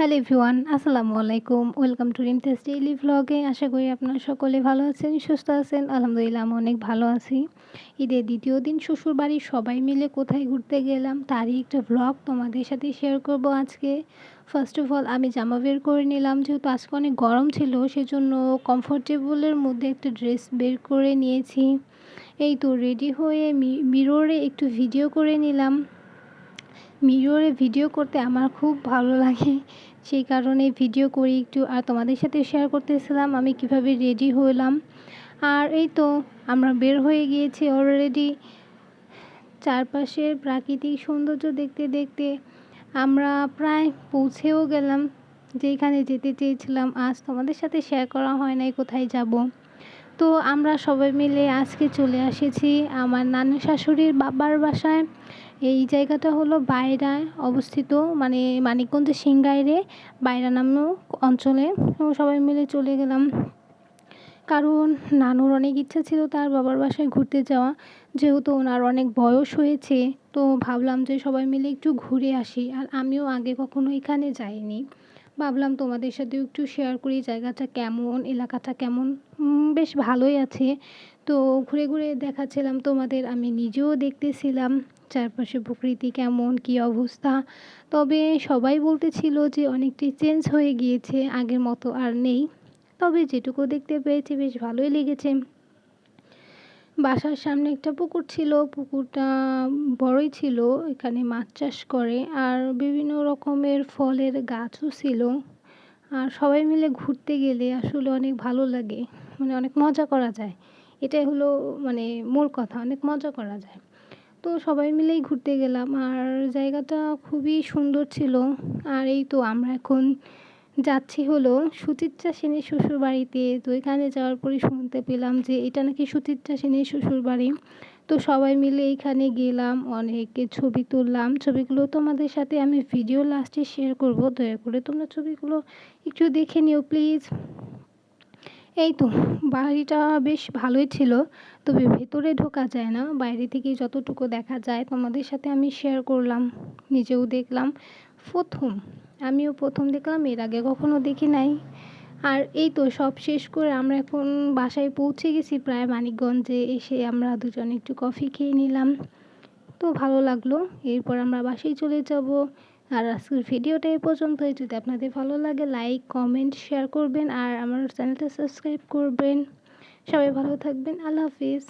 Hello everyone, আসসালামু আলাইকুম। Welcome to রিমতেস ডেইলি ভ্লগে আশা করি আপনারা সকলে ভালো আছেন, সুস্থ আছেন। আলহামদুলিল্লাহ, আমি অনেক ভালো আছি। ঈদের দ্বিতীয় দিন শ্বশুর বাড়ির সবাই মিলে কোথায় ঘুরতে গেলাম তারই একটা ভ্লগ তোমাদের সাথে শেয়ার করব আজকে। ফার্স্ট অফ অল আমি জামা বের করে নিলাম। যেহেতু আজকে অনেক গরম ছিল, সেজন্য কমফোর্টেবলের মধ্যে একটা ড্রেস বের করে নিয়েছি। এই তো রেডি হয়ে মিররে একটু ভিডিও করে নিলাম। মিররে ভিডিও করতে আমার খুব ভালো লাগে। সেই কারণে ভিডিও করি একটু। আর তোমাদের সাথে শেয়ার করতেছিলাম আমি কীভাবে রেডি হলাম। আর এই তো আমরা বের হয়ে গিয়েছি অলরেডি চারপাশের প্রাকৃতিক সৌন্দর্য দেখতে দেখতে আমরা প্রায় পৌঁছেও গেলাম। যেখানে যেতে চেয়েছিলাম। আজ তোমাদের সাথে শেয়ার করা হয় নাই কোথায় যাব। তো আমরা সবাই মিলে আজকে চলে এসেছি আমার নানি শাশুড়ির বাবার বাসায়। এই জায়গাটা হলো বাইরায় অবস্থিত মানে মানিকগঞ্জের সিংগাইরে বাইরা নামক অঞ্চলে। সবাই মিলে চলে গেলাম। কারণ নানুর অনেক ইচ্ছা ছিল তার বাবার বাসায় ঘুরতে যাওয়া। যেহেতু ওনার অনেক বয়স হয়েছে, তো ভাবলাম যে সবাই মিলে একটু ঘুরে আসি। আর আমিও আগে কখনো এখানে যাইনি। ভাবলাম তোমাদের সাথেও একটু শেয়ার করি, জায়গাটা কেমন, এলাকাটা কেমন? বেশ ভালোই আছে। তো ঘুরে ঘুরে দেখাচ্ছিলাম তোমাদের, আমি নিজেও দেখতেছিলাম। চারপাশে প্রকৃতি কেমন, কী অবস্থা? তবে সবাই বলতেছিল যে অনেকটাই চেঞ্জ হয়ে গিয়েছে, আগের মতো আর নেই। তবে যেটুকু দেখতে পেয়েছি বেশ ভালোই লেগেছে। বাসার সামনে একটা পুকুর ছিল, পুকুরটা বড়ই ছিল, এখানে মাছ চাষ করে আর বিভিন্ন রকমের ফলের গাছও ছিল। আর সবাই মিলে ঘুরতে গেলে আসলে অনেক ভালো লাগে মানে অনেক মজা করা যায়। এটাই হলো মানে মূল কথা, অনেক মজা করা যায়। তো সবাই মিলেই ঘুরতে গেলাম। আর জায়গাটা খুবই সুন্দর ছিল। আর এই তো আমরা এখন যাচ্ছি হলো সুচিত্রা সেনের শ্বশুর বাড়িতে তো এখানে যাওয়ার পরে শুনতে পেলাম যে এটা নাকি সুচিত্রা সেনের শ্বশুর বাড়ি তো সবাই মিলে এখানে গেলাম, অনেকে ছবি তুললাম। ছবিগুলো তোমাদের সাথে আমি ভিডিও লাস্টে শেয়ার করব। দয়া করে তোমরা ছবিগুলো একটু দেখে নিও প্লিজ এই তো, বাড়িটা বেশ ভালোই ছিল, তবে ভেতরে ঢোকা যায় না। বাইরে থেকে যতটুকু দেখা যায়, তোমাদের সাথে আমি শেয়ার করলাম, নিজেও দেখলাম। প্রথম, আমিও প্রথম দেখলাম, এর আগে কখনো দেখি নাই। আর এই তো, সব শেষ করে আমরা এখন বাসায় পৌঁছে গেছি প্রায় মানিকগঞ্জে, এসে আমরা দুজন একটু কফি খেয়ে নিলাম। তো ভালো লাগল, এরপর আমরা বাসায় চলে যাব। আর আজকের ভিডিওটা এই পর্যন্তই। যদি আপনাদের ভালো লাগে লাইক কমেন্ট শেয়ার করবেন আর আমার চ্যানেলটা সাবস্ক্রাইব করবেন। সবাই ভালো থাকবেন। আল্লাহ হাফিজ।